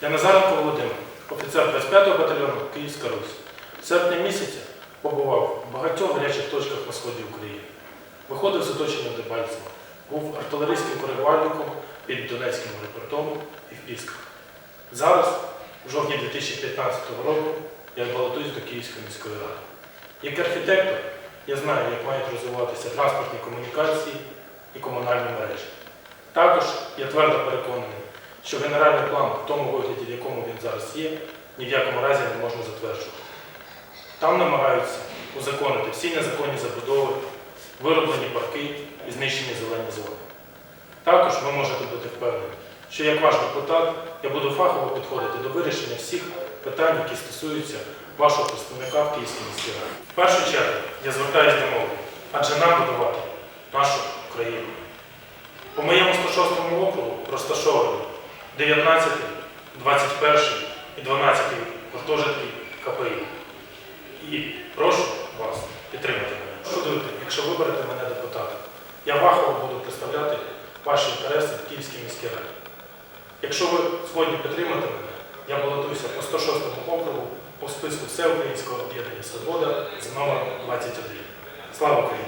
Я Назаренко Володимир, офіцер 25-го батальйону Київська Русь. В серпні місяця побував в багатьох гарячих точках на сході України. Виходив з оточення Дебальцева, був артилерійським коригувальником під Донецьким аеропортом і в Пісках. Зараз, в жовтні 2015 року, я балотуюсь до Київської міської ради. Як архітектор, я знаю, як мають розвиватися транспортні комунікації і комунальні мережі. Також я твердо переконаний, що генеральний план в тому вигляді, в якому він зараз є, ні в якому разі не можна затверджувати. Там намагаються узаконити всі незаконні забудови, вироблені парки і знищені зелені зони. Також ви можете бути впевнені, що як ваш депутат я буду фахово підходити до вирішення всіх питань, які стосуються вашого представника в Київській міській раді. В першу чергу я звертаюся до мови, адже нам будувати нашу країну. По моєму 106 округу розташовані 19, 21 і 12 гуртожитки КПІ. І прошу вас підтримати мене. Шкодуйте, якщо виберете мене депутатом. Я вахово буду представляти ваші інтереси в Київській міській раді. Якщо ви згодні підтримати мене, я балотуюся по 106 округу по списку Всеукраїнського об'єднання Свобода з номером 21. Слава Україні!